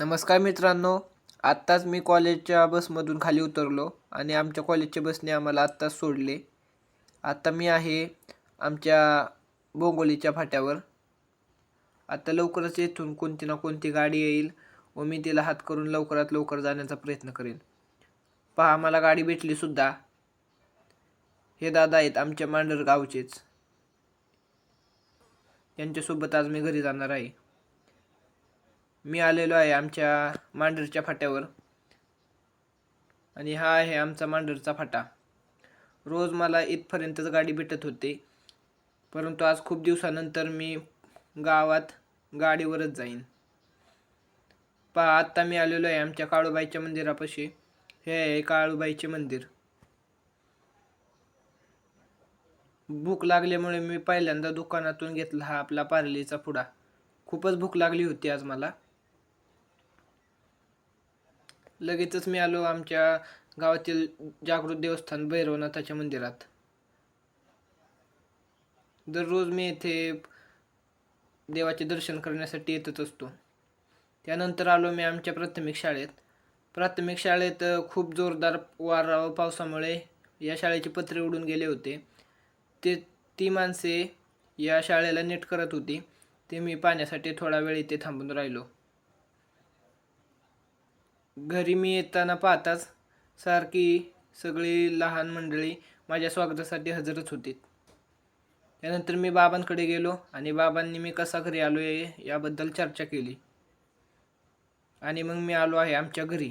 नमस्कार मित्रांनो आत्ताच मी कॉलेजच्या बसमधून खाली उतरलो आणि आमच्या कॉलेजच्या बसने आम्हाला आत्ताच सोडले. आत्ता मी आहे आमच्या बोंगोलीच्या फाट्यावर. आता लवकरच येथून कोणती ना कोणती गाडी येईल व मी तिला हात करून लवकरात लवकर जाण्याचा प्रयत्न करेन. पहा मला गाडी भेटली सुद्धा. हे दादा आहेत आमच्या मांडर गावचेच यांच्यासोबत आज मी घरी जाणार आहे. मी आलेलो आहे आमच्या मांडरच्या फाट्यावर. आणि हा आहे आमचा मांडरचा फाटा. रोज मला इथपर्यंतच गाडी भेटत होते. परंतु आज खूप दिवसानंतर मी गावात गाडीवरच जाईन. पहा आत्ता मी आलेलो आहे आमच्या काळूबाईच्या मंदिरापाशी. हे आहे काळूबाईचे मंदिर. भूक लागल्यामुळे मी पहिल्यांदा दुकानातून घेतला हा आपला पार्लेचा पुडा. खूपच भूक लागली होती आज मला. लगेचच मी आलो आमच्या गावातील जागृत देवस्थान भैरवनाथाच्या मंदिरात. दररोज मी येथे देवाचे दर्शन करण्यासाठी येतच असतो. त्यानंतर आलो मी आमच्या प्राथमिक शाळेत. प्राथमिक शाळेत खूप जोरदार वारा व पावसामुळे या शाळेचे पत्रे उडून गेले होते. ते ती माणसे या शाळेला नीट करत होती. ते मी पाण्यासाठी थोडा वेळ इथे थांबून राहिलो. घरी मी येताना पाहताच सारखी सगळी लहान मंडळी माझ्या स्वागतासाठी हजरच होती. त्यानंतर मी बाबांकडे गेलो आणि बाबांनी मी कसा घरी आलो आहे याबद्दल चर्चा केली. आणि मग मी आलो आहे आमच्या घरी.